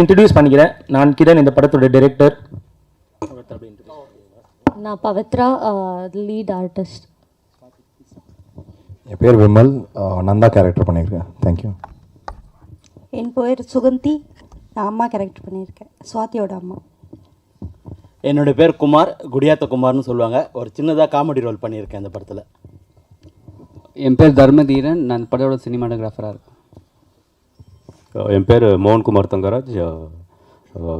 Introduce பண்ணிக்கிறேன். நான் கிரண் இந்த படத்தோட டைரக்டர் நான் பவித்ரா லீட் ஆர்டிஸ்ட் என் பேர் விமல். நந்தா கேரக்டர் பண்ணியிருக்கேன். தேங்க்யூ என் பேர் சுகந்தி. நான் அம்மா கேரக்டர் பண்ணியிருக்கேன். சுவாதியோட அம்மா. என்னுடைய பேர் குமார். குடியாத்த குமார்னு சொல்லுவாங்க. ஒரு சின்னதாக காமெடி ரோல் பண்ணியிருக்கேன் இந்த படத்தில். என் பேர் தர்மதீரன். நான் படத்தோட சினிமாட்டோகிராஃபராக இருக்கேன். என் பேர் மோகன்குமார் தங்கராஜ்.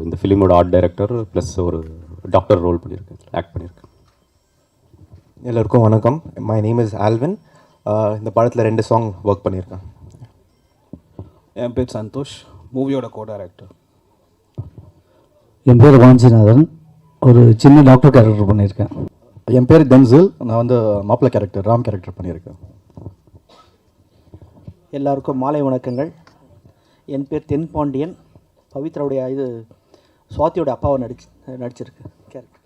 இந்த ஃபிலிமோட ஆர்ட் டைரக்டர் ப்ளஸ் ஒரு டாக்டர் ரோல் பண்ணியிருக்கேன் ஆக்ட் பண்ணியிருக்கேன். எல்லோருக்கும் வணக்கம். மை நேம் இஸ் ஆல்வின் இந்த படத்தில் ரெண்டு சாங் ஒர்க் பண்ணியிருக்கேன். என் பேர் சந்தோஷ். மூவியோட கோ டைரக்டர் என் பேர் வாஞ்சிநாதன் ஒரு சின்ன டாக்டர் கேரக்டர் பண்ணியிருக்கேன். என் பேர் தென்சில். நான் வந்து மாப்பிள்ளை கேரக்டர் ராம் கேரக்டர் பண்ணியிருக்கேன். எல்லாருக்கும் மாலை வணக்கங்கள். என் பேர் தென் பாண்டியன். பவித்ராவுடைய இது சுவாதியோட அப்பாவை நடிச்சு நடிச்சிருக்கு. கேரக்டர்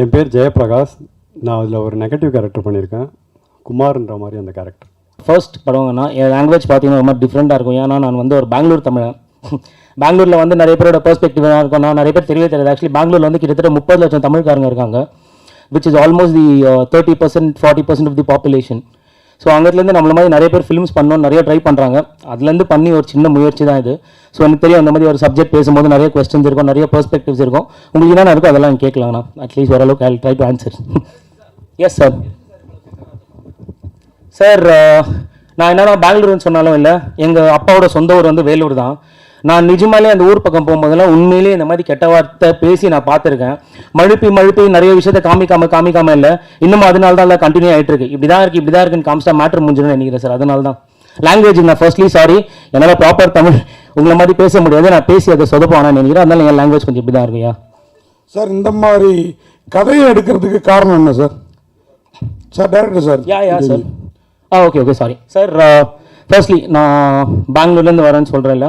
என் பேர் ஜெயபிரகாஷ். நான் அதில் ஒரு நெகட்டிவ் கேரக்டர் பண்ணியிருக்கேன். குமார்ன்ற மாதிரி அந்த கேரக்டர் ஃபர்ஸ்ட் படம்னா என் லாங்குவேஜ் பார்த்தீங்கன்னா ரொம்ப டிஃப்ரெண்ட்டாக இருக்கும். ஏன்னா நான் வந்து ஒரு பெங்களூர் தமிழன். பெங்களூரில் வந்து நிறைய பேரோட பெர்ஸ்பெக்டிவாக இருக்கும். நான் நிறைய பேர் தெரியவே தெரியாது. ஆக்சுவலி பெங்களூரில் வந்து கிட்டத்தட்ட முப்பது லட்சம் தமிழ்காரங்க இருக்காங்க which is almost the thirty percent forty percent of the population so அங்கேருந்து நம்மள மாதிரி நிறைய பேர் ஃபிலிம்ஸ் பண்ணணும் நிறைய ட்ரை பண்ணுறாங்க அதுலேருந்து பண்ணி ஒரு சின்ன முயற்சி தான் இது. ஸோ எனக்கு தெரியும் அந்த மாதிரி ஒரு சப்ஜெக்ட் பேசும்போது நிறைய கொஸ்டின்ஸ் இருக்கும் நிறைய பெர்ஸ்பெக்டிவ்ஸ் இருக்கும். உங்களுக்கு என்னென்ன இருக்கும் அதெல்லாம் கேட்கலாங்கண்ணா. அட்லீஸ்ட் ஓரளவுக்கு I try to answer yes sir sir நான் என்னென்னா பெங்களூருன்னு சொன்னாலும் இல்லை எங்கள் அப்பாவோட சொந்த ஊர் வந்து வேலூர் தான். நான் நிஜமாலே அந்த ஊர் பக்கம் போகும்போதெல்லாம் உண்மையிலேயே இந்த மாதிரி கெட்ட வார்த்தை பேசி நான் பார்த்துருக்கேன். மழுப்பி மழுப்பி நிறைய விஷயத்த காமிக்காம காமிக்காம இல்லை. இன்னும் அதனால தான் கண்டினியூ ஆகிட்டு இருக்கு. இப்படி தான் இருக்கு இப்படி தான் இருக்குன்னு காமிச்சா மேட்ரு முடிஞ்சுன்னு நினைக்கிறேன் சார் அதனால தான். லாங்குவேஜ் நான் ஃபர்ஸ்ட்லி சாரி என்னால் ப்ராப்பர் தமிழ் உங்களை மாதிரி பேச முடியாது. நான் பேசி அதை சொதப்பானு நினைக்கிறேன். அதனால என் லாங்குவேஜ் கொஞ்சம் இப்படி தான் இருக்குயா சார் இந்த மாதிரி கதையை எடுக்கிறதுக்கு காரணம் என்ன sir sir director sir ya ya sir ah okay okay sorry sir firstly நான் பெங்களூர்லேருந்து வரேன்னு சொல்கிறேன்ல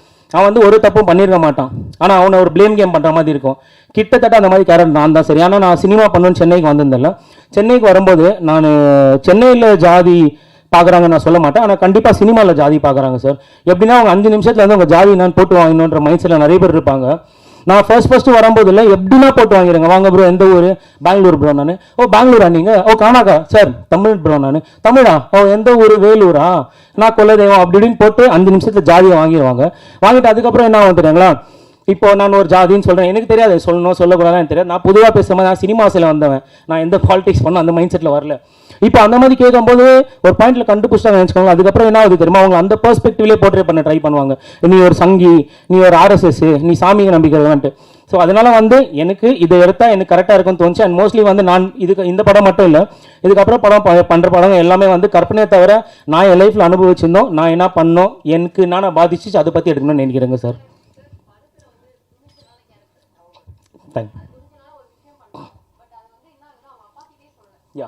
அவன் வந்து ஒரு தப்பும் பண்ணியிருக்க மாட்டான். ஆனால் அவனை ஒரு ப்ளேம் கேம் பண்ணுற மாதிரி இருக்கும். கிட்டத்தட்ட அந்த மாதிரி கேரக்டர் நான் தான் சரி. ஆனால் நான் சினிமா பண்ணுன்னு சென்னைக்கு வந்திருந்தேன்ல. சென்னைக்கு வரும்போது நான் சென்னையில் ஜாதி பார்க்குறாங்க நான் சொல்ல மாட்டேன். ஆனால் கண்டிப்பாக சினிமாவில் ஜாதி பார்க்குறாங்க சார் எப்படின்னா அவங்க அஞ்சு நிமிஷத்தில் வந்து அவங்க ஜாதி நான் போட்டு வாங்கணுன்ற மைண்ட் செட்டில் நிறைய பேர் இருப்பாங்க. நான் ஃபர்ஸ்ட் ஃபஸ்ட்டு வரும்போது இல்லை எப்படின்னா போட்டு வாங்கிடுங்க வாங்க ப்ரோ எந்த ஊர்? பெங்களூர் ப்ரோ நான். ஓ பெங்களூரா நீங்கள் ஓ காணாக்கா சார் தமிழ் ப்ரோ நான். தமிழா? ஓ எந்த ஊர்? வேலூரா? நான் கொலதெய்வம் அப்படி இப்படின்னு போட்டு அஞ்சு நிமிஷத்தில் ஜாதியை வாங்கிடுவாங்க வாங்கிட்டு அதுக்கப்புறம் என்ன வந்துடுங்களா இப்போ நான் ஒரு ஜாதின்னு சொல்கிறேன் எனக்கு தெரியாது சொல்லணும் சொல்லக்கூடாதுன்னு தெரியாது. நான் பொதுவாக பேசும்போது நான் சினிமாஸில் வந்தவன். நான் எந்த பாலிடிக்ஸ் பண்ண அந்த மைண்ட் செட்டில் வரல. இப்போ அந்த மாதிரி கேட்கும்போது ஒரு பாயிண்ட்ல கண்டுபிடிச்சாங்க நினச்சிக்கோங்க அதுக்கப்புறம் என்ன ஆகுது தெரியுமா? அவங்க அந்த பெர்ஸ்பெக்டிவ்லேயே போர்ட்ரே பண்ண ட்ரை பண்ணுவாங்க. நீ ஒரு சங்கி நீ ஒரு ஆர்எஸ்எஸ் நீ சாமியை நம்பிக்கிறதான்ட்டு. ஸோ அதனால வந்து எனக்கு இதை எடுத்தா எனக்கு கரெக்டாக இருக்கும்னு தோணுச்சு. அண்ட் மோஸ்ட்லி வந்து நான் இதுக்கு இந்த படம் மட்டும் இல்லை. இதுக்கப்புறம் படம் பண்ணுற படங்கள் படம் எல்லாமே வந்து கற்பனையை தவிர நான் என் லைஃப்பில் அனுபவிச்சிருந்தோம். நான் என்ன பண்ணோம்? எனக்கு நான் பாதிச்சு அதை பற்றி எடுக்கணும்னு நினைக்கிறேங்க சார் தேங்க் யா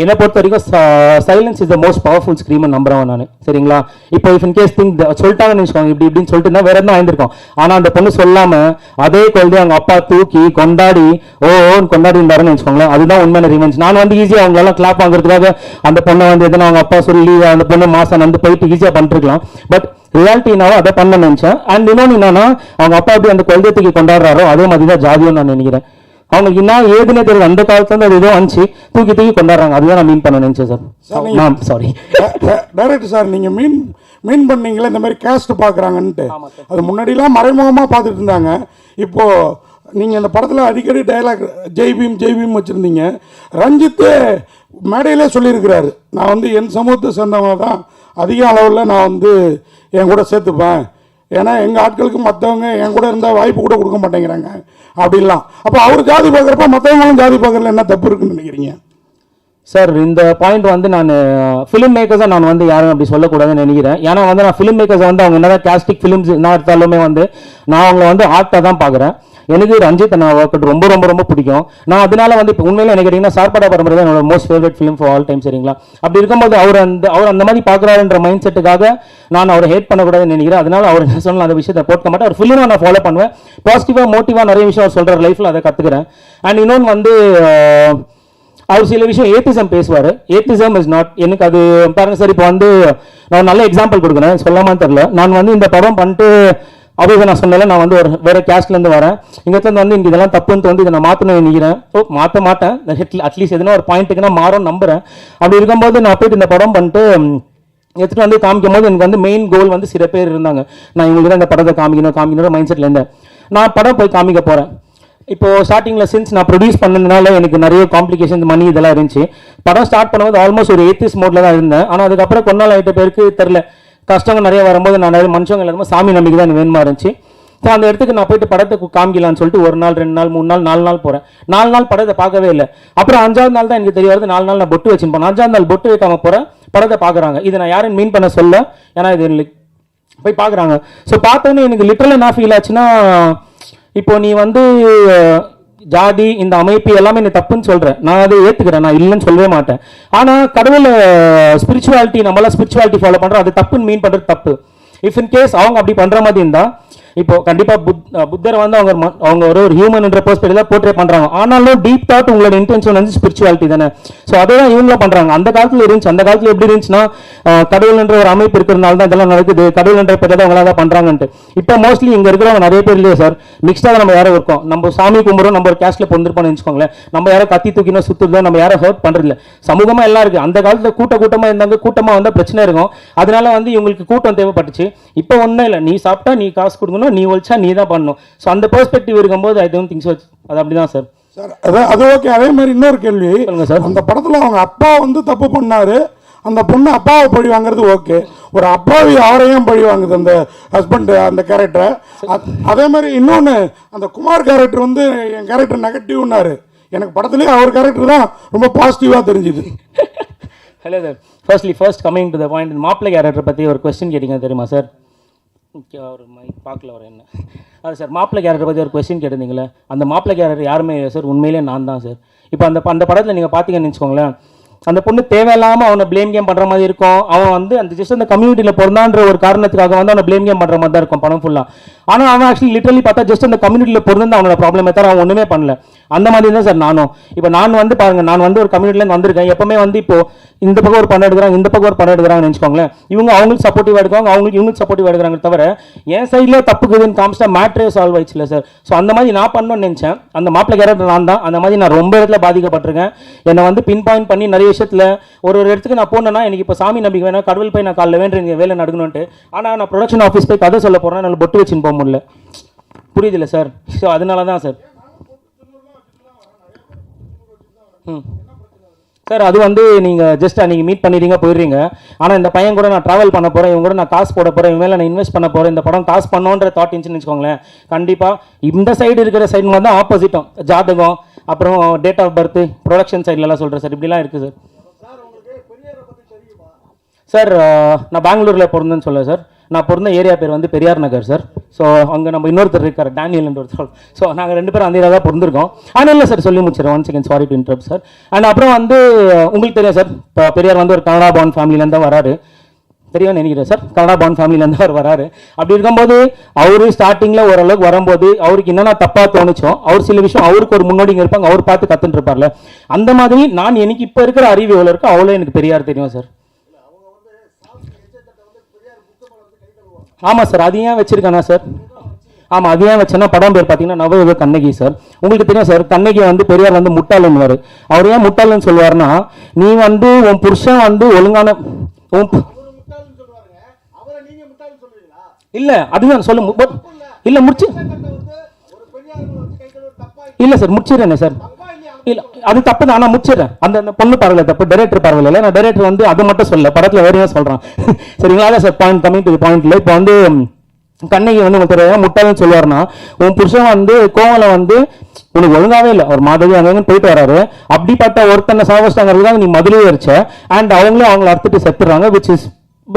என்னை பொறுத்த வரைக்கும் silence is the most powerful scream நம்புறவன் நான். சரிங்களா? இப்போ if in case case think சொல்லிட்டாங்கன்னு வச்சுக்கோங்க இப்படி இப்படின்னு சொல்லிட்டு வேற என்ன ஆயிருந்திருக்கும். ஆனால் அந்த பொண்ணு சொல்லாமல் அதே குழந்தை அவங்க அப்பா தூக்கி கொண்டாடி ஓ ஓன்னு கொண்டாடி இருந்தாருன்னு வச்சுக்கோங்களேன் அதுதான் உண்மையான ரிவெஞ்ச் நான் வந்து ஈஸியாக அவங்களெல்லாம் கிளாப் வாங்குறதுக்காக அந்த பொண்ணை வந்து எதனா அவங்க அப்பா சொல்லி அந்த பொண்ணு மாசம் வந்து போயிட்டு ஈஸியாக பண்ணிருக்கலாம். பட் ரியாலிட்டினாவும் அதை பண்ண நினச்சேன். அண்ட் இன்னொன்று என்னன்னா அவங்க அப்பா எப்படி அந்த குழந்தைய தூக்கி கொண்டாடுறாரோ அதே மாதிரி தான் ஜாதியும் நான் நினைக்கிறேன். அவங்களுக்கு என்ன ஏதுன்னே தெரியல. அந்த காலத்துல இருந்து அது ஏதோ வந்துச்சு. தூக்கி தூக்கி கொண்டாடுறாங்க. அதுதான் நான் மீன் பண்ண நினைச்சேன் sir. Ma'am sorry director sir நீங்கள் மீன் மீன் பண்ணீங்களே இந்த மாதிரி கேஸ்ட் பார்க்குறாங்கன்ட்டு அது முன்னாடிலாம் மறைமுகமாக பார்த்துட்டு இருந்தாங்க. இப்போது நீங்கள் இந்த படத்தில் அடிக்கடி டயலாக் ஜெய் பீம் ஜெய் பீம் வச்சுருந்தீங்க. ரஞ்சித்து மேடையிலே சொல்லியிருக்கிறாரு. நான் வந்து என் சமூகத்தை சேர்ந்தவங்க தான் அதிக அளவில் நான் வந்து என் கூட சேர்த்துப்பேன். ஏன்னா எங்கள் ஆட்களுக்கு மற்றவங்க என் கூட இருந்தால் வாய்ப்பு கூட கொடுக்க மாட்டேங்கிறாங்க. அப்படிலாம். அப்போ அவர் ஜாதி பார்க்குறப்ப மற்றவங்களும் ஜாதி பார்க்குறதுல என்ன தப்பு இருக்குன்னு நினைக்கிறீங்க? சார் இந்த பாயிண்ட் வந்து நான் ஃபிலிம் மேக்கர்ஸாக நான் வந்து யாரும் அப்படி சொல்லக்கூடாதுன்னு நினைக்கிறேன். ஏன்னா வந்து நான் ஃபிலிம் மேக்கர்ஸ் வந்து அவங்க என்னதான் கேஸ்டிக் ஃபிலிம்ஸ் என்ன எடுத்தாலுமே வந்து நான் அவங்கள வந்து ஆர்ட்டாக தான் பார்க்குறேன் எனக்கு ரஞ்சித் அண்ணா ஒர்க் ரொம்ப ரொம்ப ரொம்ப பிடிக்கும். நான் அதனால வந்து இப்போ உண்மையில எனக்கு கேட்டிங்கன்னா சார்படா பரம்பரை தான் என்னோட most favourite film for all time சரிங்களா? அப்படி இருக்கும்போது அவர் அந்த அவர் அந்த மாதிரி பார்க்குறாருன்ற மைண்ட் செட்டுக்காக நான் அவரை ஹேட் பண்ணக்கூடாதுன்னு நினைக்கிறேன். அதனால அவர் என்ன அந்த விஷயத்தை போட்க மாட்டேன். அவர் ஃபிலிமாக நான் ஃபாலோ பண்ணுவேன். பாசிட்டிவாக மோட்டிவாக நிறைய விஷயம் அவர் சொல்கிறார் லைஃப்பில் அதை கற்றுக்கிறேன் அண்ட் இன்னொன்று வந்து அவர் சில விஷயம் ஏத்திசம் பேசுவார். ஏத்திசம் இஸ் நாட் எனக்கு அது பாருங்க சார் இப்போ வந்து நான் நல்ல எக்ஸாம்பிள் கொடுக்குறேன். சொல்லாமல் தெரில நான் வந்து இந்த படம் பண்ணிட்டு அப்படியே நான் சொன்னால நான் வந்து ஒரு வேற கேஸ்ட்லேருந்து வரேன். இங்கேருந்து வந்து இங்கே இதெல்லாம் தப்புன்னு வந்து இதை நான் மாற்றணும் நினைக்கிறேன். ஸோ மாற்ற மாட்டேன். அட்லீஸ்ட் எதுனா ஒரு பாயிண்ட்டுக்கு நான் மாறும் நம்புறேன். அப்படி இருக்கும்போது நான் போயிட்டு இந்த படம் பண்ணிட்டு எடுத்துகிட்டு வந்து காமிக்கும் போது எனக்கு வந்து மெயின் கோல் வந்து சில பேர் இருந்தாங்க. நான் இவங்களுக்கு தான் இந்த படத்தை காமிக்கணும் காமிக்கணும் மைண்ட் செட்ல இருந்தேன். நான் படம் போய் காமிக்க போகிறேன் இப்போ ஸ்டார்டிங்கில் சின்ஸ் நான் ப்ரொடியூஸ் பண்ணதுனால எனக்கு நிறைய காம்ப்ளிகேஷன் மணி இதெல்லாம் இருந்துச்சு. படம் ஸ்டார்ட் பண்ணும்போது ஆல்மோஸ்ட் ஒரு எய்த்திஸ் மோட்ல தான் இருந்தேன். ஆனால் அதுக்கப்புறம் கொஞ்ச நாள் ஆகிட்ட பேருக்கு தெரில கஷ்டங்கள் நிறைய வரும்போது நான் நிறைய மனுஷங்க இல்லாமல் சாமி நம்பிக்கை தான் எனக்கு வேணுமா இருந்துச்சு. ஸோ அந்த இடத்துக்கு நான் போயிட்டு படத்தை காமிக்கலான்னு காமிக்கலாம்னு சொல்லிட்டு ஒரு நாள் ரெண்டு நாள் மூணு நாள் நாலு நாள் போகிறேன் நாலு நாள் படத்தை பார்க்கவே இல்லை. அப்புறம் அஞ்சாவது நாள் தான் எனக்கு தெரிய வருது நாலு நாள் நான் பொட்டு வச்சுருப்பேன் அஞ்சாவது நாள் பொட்டு வைக்காம போகிறேன் படத்தை பார்க்குறாங்க. இதை நான் யாரும் மீன் பண்ண சொல்ல ஏன்னா இது like போய் பார்க்குறாங்க. ஸோ பார்த்தோன்னே எனக்கு லிட்டரலாக என்ன ஃபீல் ஆச்சுன்னா இப்போ நீ வந்து ஜாதி இந்த அமைப்பு எல்லாமே என்ன தப்புன்னு சொல்கிறேன் நான் அதை ஏற்றுக்கிறேன் நான் இல்லைன்னு சொல்லவே மாட்டேன். ஆனால் கடவுள் ஸ்பிரிச்சுவாலிட்டி நம்மளாம் ஸ்பிரிச்சுவாலிட்டி ஃபாலோ பண்ணுறோம் அது தப்புன்னு மீன் பண்ணுறது தப்பு. இஃப் இன் கேஸ் அவங்க அப்படி பண்ணுற மாதிரி இருந்தால் இப்போ கண்டிப்பாக புத் புத்தரை வந்து அவங்க ம- அவங்க ஒரு ஒரு ஹியூமன் என்ற பெர்ஸ்பெக்டிவ்ல போர்ட்ரே பண்ணுறாங்க ஆனாலும் டீப் தாட் உங்களோட இன்டென்ஷன் வந்து ஸ்பிரிச்சுவாலிட்டி தானே. ஸோ அதை தான் இவங்களும் பண்ணுறாங்க அந்த காலத்தில் இருந்துச்சு. அந்த காலத்தில் எப்படி இருந்துச்சுன்னா கடவுள் என்ற ஒரு அமைப்பு இருக்கிறதுனால தான் இதெல்லாம் நடக்குது. கடவுள் என்ற பேர் தான் அவங்களால பண்ணுறாங்கன்ட்டு இப்போ மோஸ்ட்லி இங்கே இருக்கிறவங்க நிறைய பேர் இல்லையா சார் மிக்ஸ்டாக நம்ம யாரும் இருக்கோம். நம்ம சாமி கும்பிடும் நம்ம ஒரு கேஸ்ட்ல பொந்திருப்போம்னு வச்சுக்கோங்களேன். நம்ம யாரும் கத்தி தூக்கினா சுத்துறதோ நம்ம யாரும் ஹர்ட் பண்ணுறதில்ல சமூகமாக சமூகமா எல்லாம் இருக்கு. அந்த காலத்துல கூட்ட கூட்டமா இருந்தாங்க. கூட்டமா வந்தா பிரச்சனை இருக்கும். அதனால வந்து இவங்களுக்கு கூட்டம் தேவைப்பட்டுச்சு. இப்போ ஒன்றும் இல்லை. நீ சாப்பிட்டா நீ காசு கொடுக்கணும் நீ ஒழிச்சா நீ தான் பண்ணணும். ஸோ அந்த பெர்ஸ்பெக்டிவ் இருக்கும்போது ஐ டோன்ட் திங்க் ஸோ அது அப்படிதான் சார் சார் அதான் அது ஓகே அதே மாதிரி இன்னொரு கேள்வி. சொல்லுங்க சார். அந்த படத்துல அவங்க அப்பா வந்து தப்பு பண்ணாரு. அந்த பொண்ணு அப்பாவை பழி வாங்குறது ஓகே ஒரு அப்பாவி அவரையும் பழி வாங்குது அந்த ஹஸ்பண்ட் அந்த கேரக்டர் அதே மாதிரி இன்னொன்று அந்த குமார் கேரக்டர் வந்து என் கேரக்டர் நெகட்டிவ்னாரு எனக்கு படத்துலேயே அவர் கேரக்டர் தான் ரொம்ப பாசிட்டிவாக தெரிஞ்சுது. Hello sir firstly first coming to the point மாப்பிள்ளை கேரக்டர் பற்றி ஒரு கொஸ்டின் கேட்டீங்க தெரியுமா சார் அவர் மைக் பார்க்கல அவர் என்ன. அது சார் மாப்பிள்ளை கேரக்டர் பற்றி ஒரு கொஸ்டின் கேட்டிருந்தீங்களே அந்த மாப்பிள்ளை கேரக்டர் யாருமே இல்லை சார்? உண்மையிலே நான் தான் சார். இப்போ அந்த அந்த படத்தில் நீங்கள் பார்த்தீங்கன்னு வச்சுக்கோங்களேன் அந்த பொண்ணு தேவையில்லாமல் அவனை ப்ளேம் கேம் பண்ணுற மாதிரி இருக்கும். அவன் வந்து அந்த ஜஸ்ட் அந்த கம்யூனிட்டியில் பிறந்தான்ற ஒரு காரணத்துக்காக வந்து அவனை ப்ளேம் கேம் பண்ணுற மாதிரி தான் இருக்கும் படம் ஃபுல்லாக ஆனால் அவன் ஆக்சுவலி லிட்டரலி பார்த்தா ஜஸ்ட் அந்த கம்யூனிட்டியில் பிறந்து அவனோட ப்ராப்ளமே தவிர அவன் ஒன்றுமே பண்ணல. அந்த மாதிரி தான் சார் நானும். இப்போ நான் வந்து பாருங்கள் நான் வந்து ஒரு கம்யூனிட்டிலேருந்து வந்திருக்கேன். எப்பவுமே வந்து இப்போ இந்த பக்கம் ஒரு பணம் எடுக்கிறாங்க இந்த பக்கம் ஒரு பணம் எடுக்கிறாங்கன்னு வச்சுக்கோங்களேன் இவங்க அவங்களுக்கு சப்போர்ட்டிவாக எடுக்காங்க அவங்களுக்கு இவங்களுக்கு சப்போர்ட்டிவாக எடுக்கிறாங்க தவிர என் சைடில் தப்புக்குதுன்னு காமிச்சா மேட்ரே சால்வ் ஆயிடுச்சுல சார். ஸோ அந்த மாதிரி நான் பண்ணணும்னு நினச்சேன். அந்த மாப்பிள்ளை கேரக்டர் நான் தான். அந்த மாதிரி நான் ரொம்ப இடத்துல பாதிக்கப்பட்டிருக்கேன். என்னை வந்து பின் பாயிண்ட் பண்ணி நிறைய விஷயத்தில் ஒரு ஒரு இடத்துக்கு நான் போனேன்னா எனக்கு இப்போ சாமி நம்பிக்கை வேணும் கடவுள் போய் நான் காலைல வேண்டிய வேலை நடக்கணும்ட்டு ஆனால் நான் ப்ரொடக்ஷன் ஆஃபீஸ் போய் கதை சொல்ல போகிறேன் நல்லா பொட்டு வச்சுன்னு போக முடியல. புரியுதுல்ல சார்? ஸோ அதனால தான் சார். ம். சார் அது வந்து நீங்கள் ஜஸ்ட் அன்றைக்கி மீட் பண்ணிடுறீங்க போயிடுறீங்க. ஆனால் இந்த பையன் கூட நான் ட்ராவல் பண்ண போகிறேன் இவங்க கூட நான் காசு போட போகிறேன் இவங்க மேலே நான் இன்வெஸ்ட் பண்ண போகிறேன் இந்த படம் காசு பண்ணோன்ற தாட் இருந்துச்சுன்னு வச்சுக்கோங்களேன். கண்டிப்பாக இந்த சைடு இருக்கிற சைடு தான் ஆப்போசிட்டும் ஜாதகம் அப்புறம் டேட் ஆஃப் பர்த் ப்ரொடக்ஷன் சைட்லலாம் சொல்கிறேன் சார். இப்படிலாம் இருக்குது சார். சார் நான் பெங்களூரில் பிறந்தேன்னு சொல்ல சார். நான் பிறந்த ஏரியா பேர் வந்து பெரியார் நகர் சார் ஸோ அங்கே நம்ம இன்னொருத்தர் இருக்கார் டேனியல் ஒருத்தர். ஸோ நாங்கள் ரெண்டு பேரும் அந்த ஏரியா தான் பிறந்திருக்கோம். ஆனால் இல்லை சார் சொல்லி முடிச்சிடறேன். One second sorry to interrupt sir and அப்புறம் வந்து உங்களுக்கு தெரியும் சார் இப்போ பெரியார் வந்து ஒரு கனடா பவன் ஃபேமிலியிலேருந்து தான் வராரு. தெரியும் நினைக்கிறேன் சார் கனடா பான் ஃபேமிலியிலேருந்து அவர் வராரு. அப்படி இருக்கும்போது அவரு ஸ்டார்டிங்கில் ஓரளவுக்கு வரும்போது அவருக்கு என்னென்ன தப்பாக தோணுச்சோ அவர் சில விஷயம் அவருக்கு ஒரு முன்னோடிங்க இருப்பாங்க அவர் பார்த்து கற்றுட்டு இருப்பார்ல. அந்த மாதிரி நான் எனக்கு இப்போ இருக்கிற அறிவு எவ்வளோ இருக்கோ அவ்வளோ எனக்கு பெரியார் தெரியும் சார் ஆமாம் சார் அது ஏன் வச்சிருக்கானா சார்? ஆமாம் அது ஏன் வச்சேன்னா படம் பேர் பார்த்தீங்கன்னா நவயுக கண்ணகி சார். உங்களுக்கு தெரியும் சார் கண்ணகி வந்து பெரியார் வந்து முட்டாளன்வார் அவர் ஏன் முட்டாளன்னு சொல்லுவார்னா நீ வந்து உன் புருஷன் வந்து ஒழுங்கான உன் இல்லை அதுதான் சொல்லு மு- முடிச்சு இல்லை சார் முடிச்சிடுறேன் சார். இல்ல அது தப்பு தான் நான் முடிச்சிடுறேன். அந்த அந்த பொண்ணு பரவாயில்ல தப்பு. டைரக்டர் பரவாயில்ல நான் டைரக்டர் வந்து அது மட்டும் சொல்ல படத்தில் வேற சொல்கிறேன் சரிங்களா? அதான் சார் பாயிண்ட் கம்மிங் டு பாயிண்ட்ல இப்போ வந்து கண்ணகி வந்து உங்களுக்கு தெரியாது முட்டாள்னு சொல்லுவாருன்னா உன் புருஷன் வந்து கோவலை வந்து உனக்கு ஒழுங்காவே இல்லை. ஒரு மாதவி அங்கங்க போயிட்டு வராரு. அப்படிப்பட்ட ஒருத்தனை சாவஸ்டாங்கிறது நீ மதுரையே அடிச்ச அண்ட் அவங்களும் அவங்கள அறுத்துட்டு செத்துறாங்க விச் இஸ்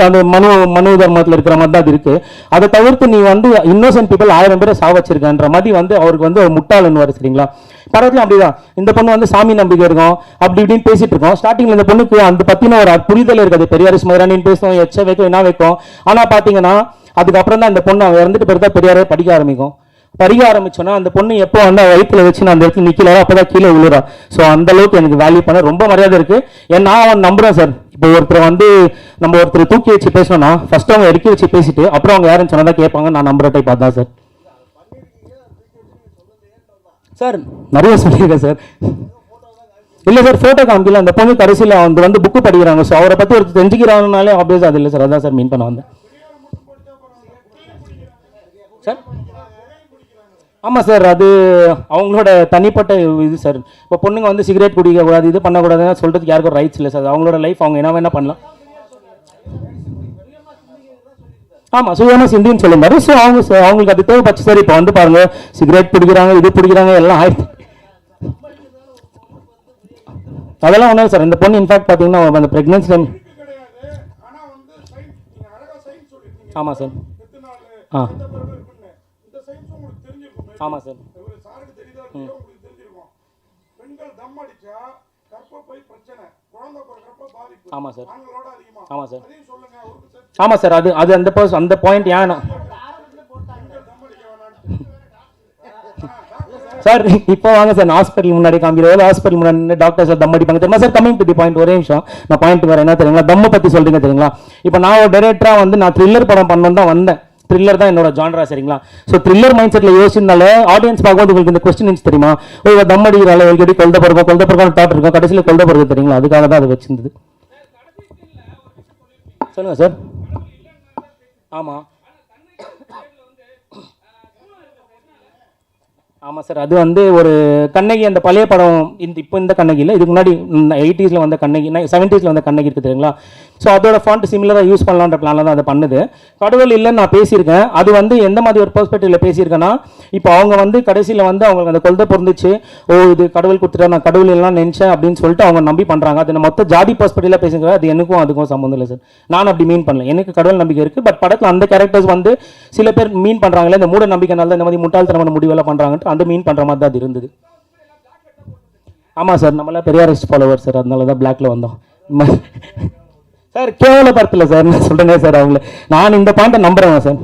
அந்த மனு மனு தர்மத்தில் இருக்கிற மாதிரி தான் அது இருக்கு. அதை தவிர்த்து நீ வந்து இன்னோசன்ட் பீப்பிள் ஆயிரம் பேரை சாவச்சிருக்கன்ற மாதிரி வந்து அவருக்கு வந்து ஒரு முட்டாளன்னு வர சரிங்களா? படத்துல அப்படிதான். இந்த பொண்ணு வந்து சாமி நம்பிக்கை இருக்கும் அப்படி இப்படின்னு பேசிட்டு இருக்கோம். ஸ்டார்டிங்ல இந்த பொண்ணுக்கு அந்த பத்தின ஒரு புரிதல் இருக்காது. பெரியார் ஸ்மரானின்னு பேசுவோம் எச்ச வைக்கும் என்ன வைக்கும். ஆனா பாத்தீங்கன்னா அதுக்கப்புறம் தான் இந்த பொண்ணு அவன் இறந்துட்டு பிறகு தான் பெரியாரே படிக்க ஆரம்பிக்கும். படிக்க ஆரம்பிச்சோன்னா அந்த பொண்ணு எப்போ வந்து வயிற்றுல வச்சு நான் அந்த இடத்துல நிக்கலாரோ அப்பதான் கீழே விழுறா. ஸோ அந்த அளவுக்கு எனக்கு வேல்யூ பண்ண ரொம்ப மரியாதை இருக்கு. ஏன்னா நான் அவன் நம்புறேன் சார் இப்போ ஒருத்தர் வந்து நம்ம ஒருத்தர் தூக்கி வச்சு பேசணும்னா ஃபர்ஸ்ட் அவங்க இறக்கி வச்சு பேசிட்டு அப்புறம் அவங்க யாருன்னு சொன்னதான் கேட்பாங்க நான் நம்புற டைப் அதான் சார். சார் நிறைய சொல்லியிருக்கேன் சார். இல்லை சார் ஃபோட்டோ காமிக்கல. அந்த பொண்ணு கடைசியில் வந்து வந்து புக்கு படிக்கிறாங்க. ஸோ அவரை பற்றி ஒரு தெரிஞ்சுக்கிறாங்கனாலே ஆப்வியஸ் அது இல்லை சார். அதான் சார் மீன் பண்ண வந்தேன். சார்? ஆமாம் சார் அது அவங்களோட தனிப்பட்ட இது சார். இப்போ பொண்ணுங்க வந்து சிகரெட் குடிக்கக்கூடாது இது பண்ணக்கூடாதுன்னு சொல்கிறதுக்கு யாருக்கும் ரைட்ஸ் இல்லை சார். அவங்களோட லைஃப் அவங்க என்ன வேணால் பண்ணலாம். ஆமாம் சுயமாக சிந்தின்னு சொல்லுவாரு ஸோ அவங்க அவங்களுக்கு அது தேவைப்பச்சு சார். இப்போ வந்து பாருங்க சிகரெட் பிடிக்கிறாங்க இது பிடிக்கிறாங்க எல்லாம் ஆயிடுச்சு. அதெல்லாம் ஒன்றும் சார். இந்த பொண்ணு இன்ஃபேக்ட் பார்த்தீங்கன்னா அந்த ப்ரெக்னன்சி டைம் ஆமாம் சார். ஆ. ஆமாம் சார். பாதிப்பு. ஆமாம் சார். ஆமாம் சார். ஆமாம் சார். அது அது அந்த பர்ஸ் அந்த பாயிண்ட் ஏன் சார். இப்போ வாங்க சார். நான் ஹாஸ்பிட்டல் முன்னாடி காமிக்கிறேன். ஹாஸ்பிட்டல் முன்னாடி டாக்டர் சார் தம் அடிப்பாங்க. தெரியுமா sir? Coming to the point ஒரே நிமிஷம். நான் பாயிண்ட் வேறு என்ன தெரியுங்களா? தம்மை பற்றி சொல்றீங்க தெரியுங்களா? இப்போ நான் ஒரு டைரக்டராக வந்து நான் த்ரில்லர் படம் பண்ணணும் தான் வந்தேன். த்ரில்லர் தான் என்னோட ஜான்ரா சரிங்களா? ஸோ த்ரில்லர் மைண்ட் செட்டில் யோசிச்சிருந்தால ஆடியன்ஸ் பார்க்கும்போது உங்களுக்கு இந்த கொஸ்டின் இருந்துச்சு தெரியுமா? ஓ தம் அடிக்கிறாள் எப்படி கொல்த பிறகு கொல்த பிறகு தாட் இருக்கும். கடைசியில் கொல்த பிறகு தெரியுங்களா? அதுக்காக தான் அது வச்சிருந்தது. சொல்லுங்கள் சார் ஆமாம் ஆமாம் சார் அது வந்து ஒரு கண்ணகி அந்த பழைய படம் இந்த இப்போ இந்த கண்ணகி இல்லை இதுக்கு முன்னாடி எயிட்டிஸில் வந்த கண்ணகி செவன்ட்டீஸில் வந்த கண்ணகி இருக்குது தெரியுங்களா? ஸோ அதோட ஃபாண்ட் சிமிலராக யூஸ் பண்ணலான்ற பிளானில் தான் அதை பண்ணுது. கடவுள் இல்லைன்னு நான் பேசியிருக்கேன். அது வந்து எந்த மாதிரி ஒரு பெர்ஸ்பெக்டிவில் பேசியிருக்கேன்னா இப்போ அவங்க வந்து கடைசியில் வந்து அவங்களுக்கு அந்த கொள்கை பொருந்துச்சு ஓ இது கடவுள் கொடுத்துட்டா நான் கடவுள் எல்லாம் நினச்சேன் அப்படின்னு சொல்லிட்டு அவங்க நம்பி பண்ணுறாங்க அது நான் மொத்த ஜாதி பெர்ஸ்பெக்டிவில் பேசுகிறேன் அது எனக்கும் அதுக்கும் சம்மந்தம் இல்லை சார். நான் அப்படி மீன் பண்ணல. எனக்கு கடவுள் நம்பிக்கை இருக்குது பட் படத்தில் அந்த கேரக்டர்ஸ் வந்து சில பேர் மீன் பண்ணுறாங்களே இந்த மூட நம்பிக்கைனால தான் இந்த மாதிரி முட்டாள்தனமான முடிவெல்லாம் பண்ணுறாங்கன்ட்டு அந்த மீன் பண்ணுற மாதிரி தான் அது இருந்தது. ஆமாம் சார் நம்மளாம் பெரியாரிஸ்ட் ஃபாலோவர் சார் அதனால தான் பிளாக்ல வந்தோம். சார் சார் கேவலப்படுத்தல சார் நான் சொல்கிறேங்க சார் அவங்கள? நான் இந்த பாயிண்ட்டை நம்புகிறேன் சார்.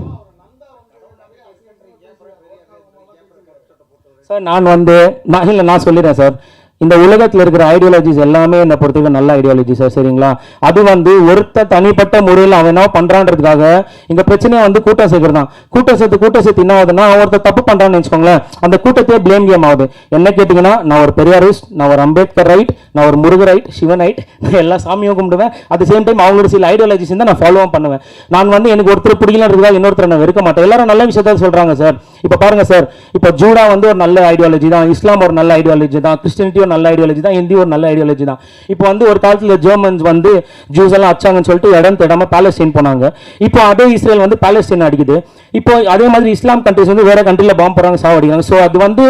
சார் நான் வந்து நான் இல்லை நான் சொல்லிடுறேன் சார். இந்த உலகத்தில் இருக்கிற ஐடியாலஜிஸ் எல்லாமே என்னை பொறுத்தவரைக்கும் நல்ல ஐடியாலஜி சார் சரிங்களா? அது வந்து ஒருத்த தனிப்பட்ட முறையில் அவன் என்ன பண்றான்றதுக்காக இங்க பிரச்சனையை வந்து கூட்டம் சேர்க்கிறது தான் கூட்டம் சேர்த்து கூட்டம் சேர்த்து என்ன ஆகுதுன்னா ஒருத்தர் தப்பு பண்றான்னு வச்சுக்கோங்களேன் அந்த கூட்டத்தையே ப்ளேம் கேம் ஆகுது. என்ன கேட்டிங்கன்னா நான் ஒரு பெரியாரிஸ்ட் நான் ஒரு அம்பேத்கர் ரைட் நான் ஒரு முருக ரைட் சிவன் ரைட் நான் எல்லா சாமியும் கும்பிடுவேன். அட் சேம் டைம் அவங்களோட சில ஐடியாலஜிஸ் தான் நான் ஃபாலோவும் பண்ணுவேன். நான் வந்து எனக்கு ஒருத்தர் பிடிக்கலன்றதுக்காக இன்னொருத்தர் நான் வெறுக்க மாட்டேன். எல்லாரும் நல்ல விஷயத்த சொல்றாங்க சார் இப்போ பாருங்க சார் இப்போ ஜூடா வந்து ஒரு நல்ல ஐடியாலஜி தான் இஸ்லாம் ஒரு நல்ல ஐடியாலஜி தான் கிறிஸ்டினிட்டி ஒரு நல்ல ஐடியாலஜி தான் ஹிந்தி ஒரு நல்ல ஐடியாலஜி தான். இப்போ வந்து ஒரு காலத்தில் ஜெர்மன்ஸ் வந்து ஜூஸ் எல்லாம் அச்சாங்கன்னு சொல்லிட்டு இடம் தேடாமல் பாலஸ்தீன் போனாங்க. இப்போ அதே இஸ்ரேல் வந்து பாலஸ்தீன் அடிக்குது. இப்போ அதே மாதிரி இஸ்லாம் கண்ட்ரிஸ் வந்து வேற கண்ட்ரியில் பாம்பு போடுறாங்க சாவடிக்கிறாங்க ஸோ அது வந்து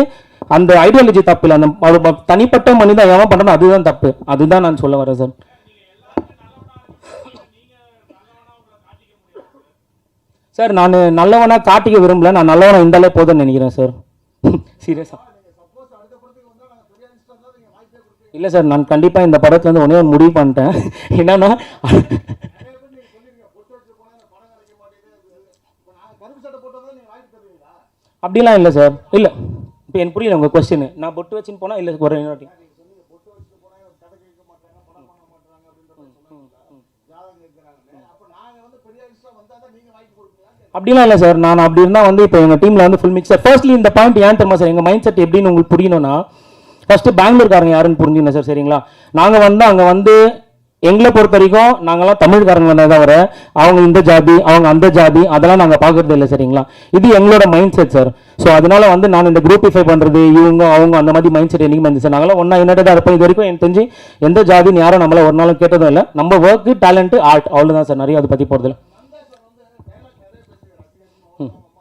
அந்த ஐடியாலஜி தப்பு இல்லை. அந்த தனிப்பட்ட மனிதன் எவன் பண்ணணும் அதுதான் தப்பு. அதுதான் நான் சொல்ல வரேன் சார். சார் நான் நல்லவனாக காட்டிக்க விரும்பல. நான் நல்லவனாக இருந்தாலே போதும்னு நினைக்கிறேன் சார் சீரியஸாக இல்லை சார் நான் கண்டிப்பாக இந்த படத்துல வந்து ஒன்றே ஒன்று முடிவு பண்ணிட்டேன். என்னன்னா அப்படிலாம் இல்லை சார் இல்லை இப்போ எனக்கு புரியல உங்கள் கொஸ்டின் நான் பொட்டு வச்சுன்னு போனால் இல்லை ஒரு இன்னொரு அப்படிலாம் இல்லை சார். நான் அப்படி இருந்தால் வந்து இப்போ எங்கள் டீமில் வந்து ஃபுல் மிக்சர் ஃபர்ஸ்ட்லி இந்த பாயிண்ட் ஏன் தெரியுமா சார் எங்கள் மைண்ட் செட் எப்படின்னு உங்களுக்கு புரியணும்னா ஃபஸ்ட்டு பெங்களூர்காரங்க யாருன்னு புரிஞ்சுங்க சார் சரிங்களா? நாங்கள் வந்து அங்கே வந்து எங்களை பொறுத்த வரைக்கும் நாங்களாம் தமிழ்காரங்க தான் தவிர அவங்க இந்த ஜாதி அவங்க அந்த ஜாதி அதெல்லாம் நாங்கள் பார்க்குறது இல்லை சரிங்களா? இது எங்களோட மைண்ட் செட் சார் ஸோ அதனால வந்து நான் இந்த குரூப்பிஃபை பண்ணுறது இவங்க அவங்க அந்த மாதிரி மைண்ட் செட் என்னைக்கு வந்து சார் நாங்களாம் ஒன்றா யுனைடடாக இருப்போம். இது வரைக்கும் எனக்கு தெரிஞ்சு எந்த ஜாதின்னு யாரும் நம்மளால் ஒரு நாளும் கேட்டதும் இல்லை. நம்ம ஒர்க்கு டேலண்ட்டு ஆர்ட் அவ்வளோதான் சார் நிறைய அதை பற்றி போகிறதில்ல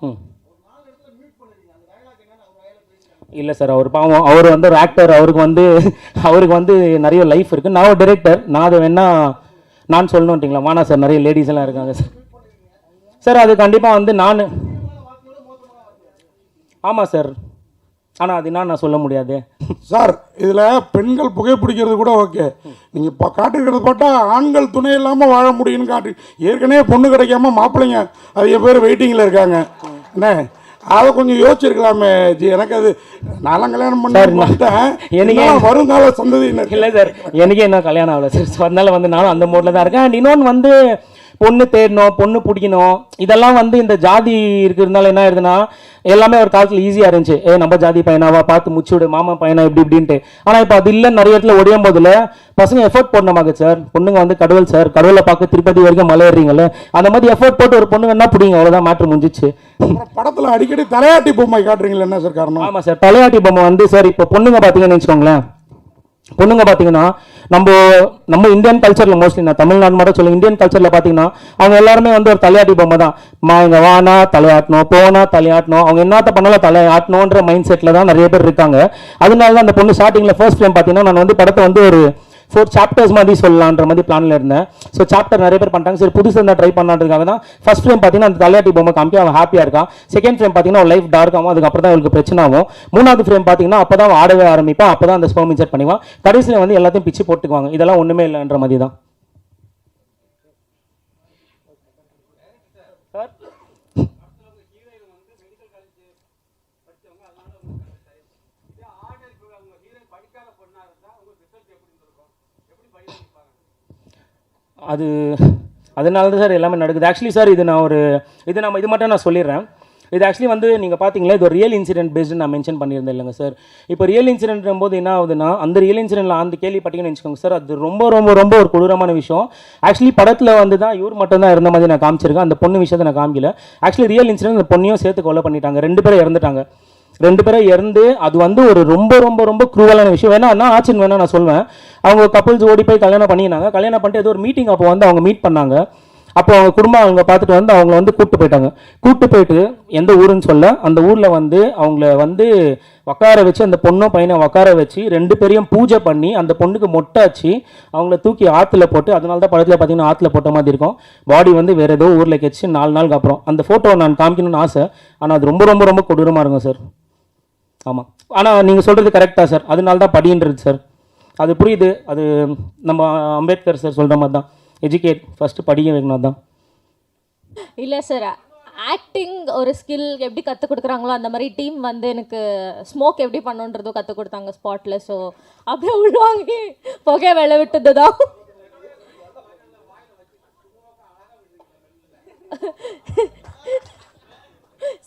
ம். இல்லை சார் அவர் பாவம் அவர் வந்து ஒரு ஆக்டர் அவருக்கு வந்து அவருக்கு வந்து நிறைய லைஃப் இருக்குது நான் ஒரு டிரெக்டர் நான் அதை வேணால் நான் சொல்லணுன்ட்டிங்களா வானா சார் நிறைய லேடிஸ் எல்லாம் இருக்காங்க சார் சார் அது கண்டிப்பாக வந்து நான் ஆமாம் சார் ஆனால் அது என்ன நான் சொல்ல முடியாது. சார் இதில் பெண்கள் புகைப்பிடிக்கிறது கூட ஓகே. நீங்கள் இப்போ காட்டுக்கிறது பார்த்தா ஆண்கள் துணை இல்லாமல் வாழ முடியும்னு காட்டு ஏற்கனவே பொண்ணு கிடைக்காம மாப்பிள்ளைங்க அதிக பேர் வெயிட்டிங்கில் இருக்காங்க. என்ன? அதை கொஞ்சம் யோசிச்சிருக்கலாமே ஜி. எனக்கு அது நான்லாம் கல்யாணம் பண்ணி சார், நான்- வந்துட்டேன் எனக்கு- வருங்கால சந்ததியினர். இல்லை சார். எனக்கே இன்னும் கல்யாணம் ஆகல சார். அதனால வந்து நானும் அந்த மோடில் தான் இருக்கேன். அண்ட் இன்னொன்று வந்து பொண்ணு தேடணும் பொண்ணு பிடிக்கணும். இதெல்லாம் வந்து இந்த ஜாதி இருக்கிறதுனால என்ன ஆயிருதுன்னா எல்லாமே ஒரு காலத்தில் ஈஸியாக இருந்துச்சு. ஏ நம்ம ஜாதி பையனாவா? பார்த்து முச்சு விடு மாமா பையனா? இப்படி இப்படின்ட்டு. ஆனால் இப்போ அது இல்லை நிறைய இடத்துல ஒடியும் போதில் பசங்க எஃபோர்ட் போடணுமாங்க சார் பொண்ணுங்க வந்து கடவுள் சார் கடவுளை பார்க்க திருப்பதி வரைக்கும் மலை ஏறுறீங்கல்ல அந்த மாதிரி எஃபோர்ட் போட்டு ஒரு பொண்ணு வேணா பிடிங்க? அவ்வளோதான் மேட்ரு முடிஞ்சிச்சு. படத்தில் அடிக்கடி தலையாட்டி பொம்மை காட்டுறீங்களா? என்ன சார் காரணம்? ஆமாம் சார் தலையாட்டி பொம்மை வந்து சார் இப்போ பொண்ணுங்க பார்த்தீங்கன்னு வச்சுக்கோங்களேன் பொண்ணுங்க பார்த்தீங்கன்னா நம்ம நம்ம இந்தியன் கல்ச்சரில் மோஸ்ட்லி நான் தமிழ்நாடு மட்டும் சொல்லி இந்தியன் கல்ச்சரில் பார்த்தீங்கன்னா அவங்க எல்லாருமே வந்து ஒரு தலையாட்டி பொம்மை தான். மா இங்கே வானா தலையாட்டணும் போனா தலையாட்டணும். அவங்க என்னத்த பண்ணாலும் தலையாட்டணுன்ற மைண்ட் செட்டில் தான் நிறைய பேர் இருக்காங்க. அதனால தான் அந்த பொண்ணு ஸ்டார்டிங்கில் ஃபர்ஸ்ட் டைம் பார்த்தீங்கன்னா நான் வந்து படத்தை வந்து ஒரு ஃபோர் சாப்டர்ஸ் மாதிரி சொல்லலான்ற மாதிரி பிளானில் இருந்தேன். ஸோ சாப்டர் நிறைய பேர் பண்ணிட்டாங்க. சரி புதுசாக இருந்தால் ட்ரை பண்ணான்றதுக்காக தான். ஃபஸ்ட் ஃப்ரேம் பார்த்தீங்கன்னா அந்த தலையாட்டி பொம்மை காமிக்க அவன் ஹாப்பியாக இருக்கான் செகண்ட் ஃப்ரேம் பார்த்தீங்கன்னா லைஃப் டார்க் ஆகும். அதுக்கப்புறம் தான் அவளுக்கு பிரச்சனை ஆகும். மூணாவது ஃப்ரேம் பார்த்தீங்கன்னா அப்போ தான் ஆடவே ஆரம்பிப்பான். அப்போ தான் அந்த ஸ்பெர்ம் இன்சர்ட் பண்ணிவான் கடைசியில் வந்து எல்லாத்தையும் பிச்சு போட்டுக்குவாங்க. இதெல்லாம் ஒன்றுமே இல்லைன்ற மாதிரி தான். அது அதனால தான் சார் எல்லாமே நடக்குது. ஆக்சுவலி சார் இது நான் ஒரு இது நம்ம இது மட்டும் நான் சொல்லிடுறேன். இது ஆக்சுவலி வந்து நீங்கள் பார்த்தீங்களா இது ஒரு ரியல் இன்சிடென்ட் பேஸ்டு நான் மென்ஷன் பண்ணியிருந்தேன் இல்லைங்க சார். இப்போ ரியல் இன்சிடென்ட் போது என்ன ஆகுதுன்னா அந்த ரியல் இன்சிடென்ட்ல அந்த கேள்விப்பட்டீங்கன்னு வச்சுக்கோங்க சார் அது ரொம்ப ரொம்ப ரொம்ப ஒரு கொடூரமான விஷயம். ஆக்சுவலி படத்தில் வந்து தான் இவர் மட்டும் தான் இருந்த மாதிரி நான் காமிச்சிருக்கேன். அந்த பொண்ணு விஷயத்தை நான் காமிக்கல. ஆக்சுவலி ரியல் இன்சிடென்ட் அந்த பொண்ணையும் சேர்த்து கொலை பண்ணிட்டாங்க. ரெண்டு பேரும் இறந்துட்டாங்க. ரெண்டு பேரும் இறந்து அது வந்து ஒரு ரொம்ப ரொம்ப ரொம்ப குரூவலான விஷயம். வேணா என்ன ஆச்சுன்னு வேணா நான் சொல்வேன். அவங்க கப்பல்ஸ் ஓடி போய் கல்யாணம் பண்ணினாங்க கல்யாணம் பண்ணிட்டு ஏதோ ஒரு மீட்டிங் அப்போ வந்து அவங்க மீட் பண்ணாங்க. அப்போ அவங்க குடும்பம் அவங்க பார்த்துட்டு வந்து அவங்கள வந்து கூப்பிட்டு போயிட்டாங்க. கூப்பிட்டு போயிட்டு எந்த ஊருன்னு சொல்ல அந்த ஊரில் வந்து அவங்கள வந்து உக்கார வச்சு அந்த பொண்ணும் பையனை உக்கார வச்சு ரெண்டு பேரையும் பூஜை பண்ணி அந்த பொண்ணுக்கு மொட்டாச்சு அவங்கள தூக்கி ஆற்றுல போட்டு அதனால தான் படத்தில் பார்த்தீங்கன்னா ஆற்றுல போட்ட மாதிரி இருக்கும். பாடி வந்து வேறு ஏதோ ஊரில் கெச்சு நாலு நாளுக்கு அப்புறம். அந்த ஃபோட்டோவை நான் காமிக்கணும்னு ஆசை. ஆனால் அது ரொம்ப ரொம்ப ரொம்ப கொடூரமாக இருக்கும் சார் ஆமாம் ஆனால் நீங்கள் சொல்கிறது கரெக்டாக சார் அதனால தான் படின்றது சார் அது புரியுது. அது நம்ம அம்பேத்கர் சார் சொல்கிற மாதிரி தான் எஜுகேட் ஃபஸ்ட்டு படிக்க வைக்கணும் தான் இல்லை சார் ஆக்டிங் ஒரு ஸ்கில் எப்படி கற்றுக் கொடுக்குறாங்களோ அந்த மாதிரி டீம் வந்து எனக்கு ஸ்மோக் எப்படி பண்ணுன்றதும் கற்றுக் கொடுத்தாங்க ஸ்பாட்டில் ஸோ அப்படியே உள்வாங்கி புகை வெள விட்டது தான்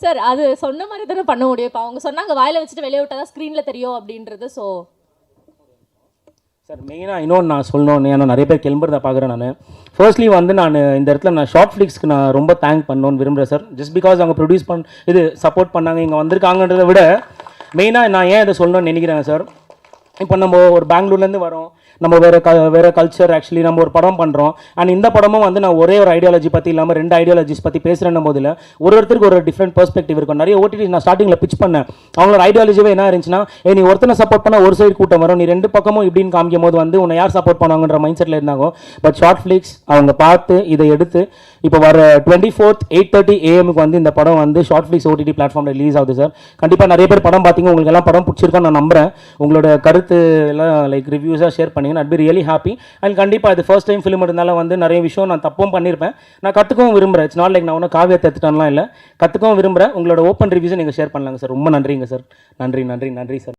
சார் அது சொன்ன மாதிரி தானே பண்ண முடியும். இப்போ அவங்க சொன்னாங்க வாயில வச்சுட்டு வெளியே விட்டால் தான் ஸ்க்ரீனில் தெரியும் அப்படின்றது ஸோ சார் மெயினாக இன்னொன்று நான் சொல்லணும் ஏன்னா நிறைய பேர் கிளம்புறத பார்க்குறேன் நான். ஃபர்ஸ்ட்லி வந்து நான் இந்த இடத்துல நான் ஷார்ட் ஃபிளிக்ஸ்க்கு நான் ரொம்ப தேங்க் பண்ணணும்னு விரும்புகிறேன் சார் ஜஸ்ட் பிகாஸ் அவங்க ப்ரொடியூஸ் பண் இது சப்போர்ட் பண்ணாங்க இங்கே வந்திருக்காங்கன்றதை விட மெயினாக நான் ஏன் இதை சொல்லணும்னு நினைக்கிறேன் சார் இப்போ நம்ம ஒரு பெங்களூர்லேருந்து வரோம். நம்ம வேறு க வேறு கல்ச்சர் ஆக்சுவலி நம்ம ஒரு படம் பண்ணுறோம் அண்ட் இந்த படமும் வந்து நான் ஒரே ஒரு ஐடியாலஜி பற்றி இல்லாமல் ரெண்டு ஐடியாலஜிஸ் பற்றி பேசுகிறேன் போதில் ஒரு ஒருத்தருக்கு ஒரு டிஃப்ரெண்ட் பெர்ஸ்பெக்டிவ் இருக்கும். நிறைய ஓடிடி நான் ஸ்டார்டிங்கில் பிச் பண்ணேன். அவங்களோட ஐடியாலஜிவே என்ன இருந்துச்சுன்னா ஏ நீ ஒருத்தனை சப்போர்ட் பண்ணால் ஒரு சைடு கூட்டம் வரும். நீ ரெண்டு பக்கமும் இப்படின்னு காமிக்கும் போது வந்து உன்னை யார் சப்போர்ட் பண்ணுவாங்கன்ற மைண்ட் செட்டில் இருந்தாங்க. பட் ஷார்ட் ஃப்ளிக்ஸ் அவங்க பார்த்து இதை எடுத்து இப்போ வர டுவெண்ட்டி ஃபோர்த் எயிட் தேர்ட்டி ஏஎம்க்கு வந்து இந்த படம் வந்து ஷார்ட் ஃப்ளிக்ஸ் ஓடிடி பிளாட்ஃபார்மில் ரிலீஸ் ஆகுது சார் கண்டிப்பாக நிறைய பேர் படம் பார்த்தீங்க உங்களுக்கு எல்லாம் படம் பிடிச்சிருக்கான்னு நான் நம்புறேன். உங்களோட கருத்து எல்லாம் லைக் ரிவ்யூஸாக ஷேர் பண்ணீங்க. I'd be really happy and கண்டிப்பாக இது ஃபர்ஸ்ட் டைம் ஃபிலிம் இருந்தாலும் வந்து நிறைய விஷயம் நான் தப்பும் பண்ணியிருப்பேன் நான் கற்றுக்கவும் விரும்புகிறேன் இட்ஸ் நாட் லைக் நான் ஒன்றும் காவியத்தை எடுத்துட்டான்லாம் இல்லை. கற்றுக்கவும் விரும்புகிறேன் உங்களோட ஓப்பன் ரிவ்யூஸை நீங்கள் ஷேர் பண்ணலாங்க சார் ரொம்ப நன்றிங்க சார் நன்றி நன்றி நன்றி சார்